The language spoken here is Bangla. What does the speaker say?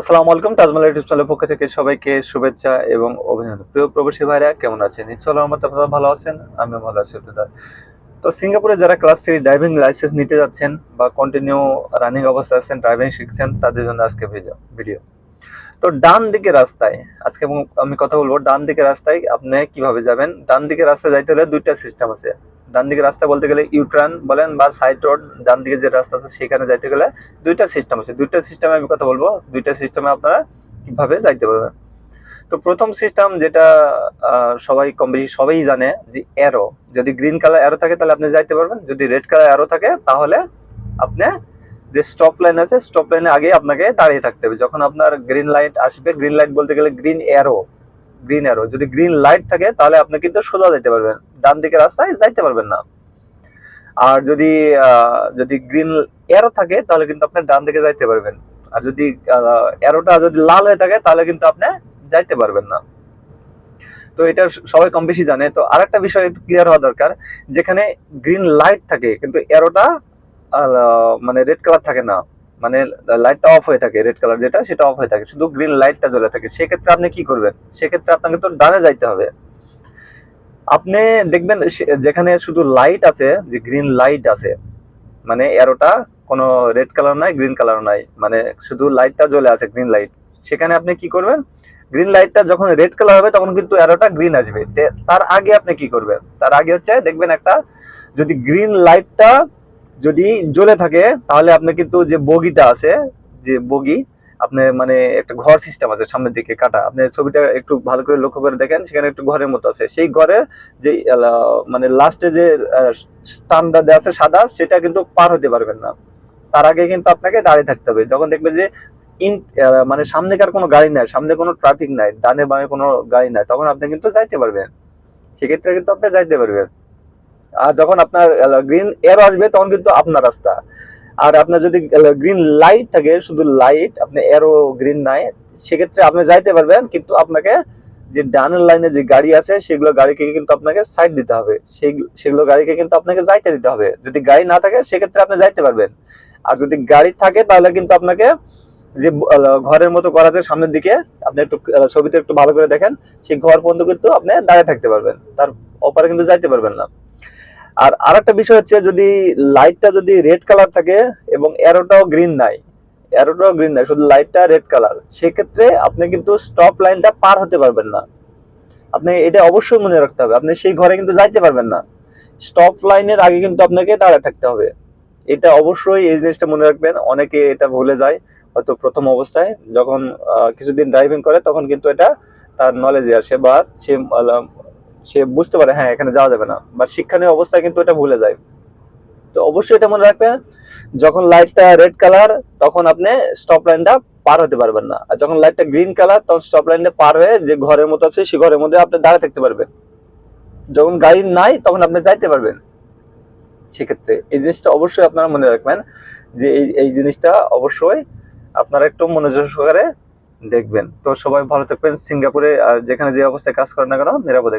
আসসালামু আলাইকুম তাজমাল ইউটিউব চ্যানেলের পক্ষ থেকে সবাইকে শুভেচ্ছা এবং অভিনন্দন। প্রিয় প্রবাসী ভাইরা, কেমন আছেন? ইনশাআল্লাহ আমার আপনারা ভালো আছেন আমি ভালো আছি আপনাদের তো সিঙ্গাপুরে যারা ক্লাস থ্রি ড্রাইভিং লাইসেন্স নিতে যাচ্ছেন বা কন্টিনিউ রানিং অবস্থায় আছেন ড্রাইভিং শিখছেন, তাদের জন্য আজকে ভিডিও তো ডান দিকে রাস্তায়, আজকে আমি কথা বলব, ডান দিকে রাস্তায় আপনি কীভাবে যাবেন? ডান দিকে রাস্তায় যাইতে হলে দুইটা সিস্টেম আছে। ডান দিকে রাস্তা বলতে গেলে ইউটার্ন বলেন বা সাইড রোড ডান দিকে যে রাস্তা আছে সেখানে যাইতে গেলে দুইটা সিস্টেম আছে। দুইটা সিস্টেমে আমি কথা বলব, দুইটা সিস্টেমে আপনারা কীভাবে যাইতে পারবেন। তো প্রথম সিস্টেম যেটা সবাই কম বেশি সবাই জানে যে অ্যারো যদি গ্রিন কালার অ্যারো থাকে তাহলে আপনি যাইতে পারবেন, যদি রেড কালার অ্যারো থাকে তাহলে আপনি যে স্টপ লাইন আছে স্টপ লাইনে আগে আপনাকে দাঁড়িয়ে থাকতে হবে। যখন আপনার গ্রিন লাইট আসবে গ্রিন লাইট বলতে গেলে গ্রিন অ্যারো গ্রিন অ্যারো যদি গ্রিন লাইট থাকে তাহলে আপনি কিন্তু সোজা যেতে পারবেন। ডান দিকে রাস্তায় যাইতে পারবেন না। আর যদি যদি গ্রিন অ্যারো থাকে, তাহলে কিন্তু আপনি ডান দিকে যাইতে পারবেন। আর যদি অ্যারোটা যদি লাল হয়ে থাকে, তাহলে কিন্তু আপনি যাইতে পারবেন না। তো এটা সবাই কম বেশি জানে। তো বিষয় একটু ক্লিয়ার হওয়া দরকার, যেখানে গ্রিন লাইট থাকে, কিন্তু অ্যারোটা মানে রেড কালার থাকে না। মানে লাইটটা অফ হয়ে থাকে রেড কালার যেটা, সেটা অফ হয়ে থাকে। শুধু গ্রিন লাইটটা জ্বলে থাকে। সেক্ষেত্রে আপনি কি করবেন? সেক্ষেত্রে আপনাকে তো ডানে যাইতে হবে। আপনি দেখবেন যেখানে শুধু লাইট আছে, যে গ্রিন লাইট আছে মানে এরোটা কোনো রেড কালার নাই গ্রিন কালার নাই মানে শুধু লাইটটা জ্বলে আছে গ্রিন লাইট সেখানে আপনি কি করবেন? গ্রিন লাইটটা যখন রেড কালার হবে, তখন কিন্তু অ্যারোটা গ্রিন আসবে। তার আগে আপনি কি করবেন? তার আগে হচ্ছে দেখবেন একটা, যদি গ্রিন লাইটটা যদি জ্বলে থাকে, তাহলে আপনি কিন্তু যে বগিটা আছে, যে বগি আপনি মানে একটা ঘর সিস্টেম আছে সামনের দিকে কাটা। আপনি ছবিটা একটু ভালো করে লক্ষ্য করে দেখেন, সেখানে একটু ঘরের মতো আছে। সেই ঘরের যে মানে লাস্টে যে স্টানটা দেওয়া আছে সাদা, সেটা কিন্তু পার হতে পারবেন না। তার আগে কিন্তু আপনাকে দাঁড়িয়ে থাকতে হবে। যখন দেখবেন যে, ইন মানে সামনেকার কোনো গাড়ি নাই, সামনে কোনো ট্রাফিক নাই, ডানে বামে কোনো গাড়ি নাই, তখন আপনি কিন্তু যাইতে পারবেন। সেক্ষেত্রে কিন্তু আপনি যাইতে পারবেন। আর যখন আপনার গ্রিন এয়ার আসবে, তখন কিন্তু আপনার রাস্তা। আর আপনার যদি গ্রিন লাইট থাকে, শুধু লাইট আপনি এরো গ্রিন নাই, সেক্ষেত্রে আপনি যাইতে পারবেন, কিন্তু আপনাকে যে ডানের লাইনে যে গাড়ি আছে, সেগুলো গাড়িকে কিন্তু আপনাকে সাইড দিতে হবে। সেই, সেগুলো গাড়িকে কিন্তু আপনাকে যাইতে দিতে হবে। যদি গাড়ি না থাকে, সেক্ষেত্রে আপনি যাইতে পারবেন। আর যদি গাড়ি থাকে, তাহলে কিন্তু আপনাকে যে ঘরের মতো করা আছে সামনের দিকে, আপনি একটু ছবিতে একটু ভালো করে দেখেন, সেই ঘর পর্যন্ত কিন্তু আপনি দাঁড়িয়ে থাকতে পারবেন। তার ওপারে কিন্তু যাইতে পারবেন না। আর আরেকটা বিষয় হচ্ছে যদি লাইটটা যদি রেড কালার থাকে এবং অ্যারোটাও গ্রিন নাই অ্যারোটাও গ্রিন নাই, শুধু লাইটটা রেড কালার সেক্ষেত্রে আপনি কিন্তু স্টপ লাইনটা পার হতে পারবেন না। আপনি এটা অবশ্যই মনে রাখতে হবে, আপনি সেই ঘরে কিন্তু যাইতে পারবেন না। স্টপ লাইনের আগে কিন্তু আপনাকে দাঁড়ায় থাকতে হবে। এটা অবশ্যই এই জিনিসটা মনে রাখবেন, অনেকে এটা ভুলে যায়, হয়তো প্রথম অবস্থায় যখন কিছুদিন ড্রাইভিং করে, তখন কিন্তু এটা তার নলেজে আসে বা সে সে বুঝতে পারে হ্যাঁ এখানে যাওয়া যাবে না। বা শিক্ষণীয় অবস্থায় কিন্তু এটা ভুলে যায়। তো অবশ্যই এটা মনে রাখবেন, যখন লাইটটা রেড কালার তখন আপনি স্টপ লাইনটা পার হতে পারবেন না। আর যখন লাইটটা গ্রিন কালার তখন স্টপ লাইনটা পার হয়ে যে ঘরের মতো আছে সেই ঘরের মধ্যে আপনি দাঁড়িয়ে থাকতে পারবেন। যখন গাড়ি নাই, তখন আপনি যাইতে পারবেন। সেক্ষেত্রে এই জিনিসটা অবশ্যই আপনারা মনে রাখবেন যে এই এই জিনিসটা অবশ্যই আপনারা একটু মনোযোগ সহকারে দেখবেন। তো সবাই ভালো থাকবেন। সিঙ্গাপুরে আর যেখানে যে অবস্থায় কাজ করেন না কেন, নিরাপদে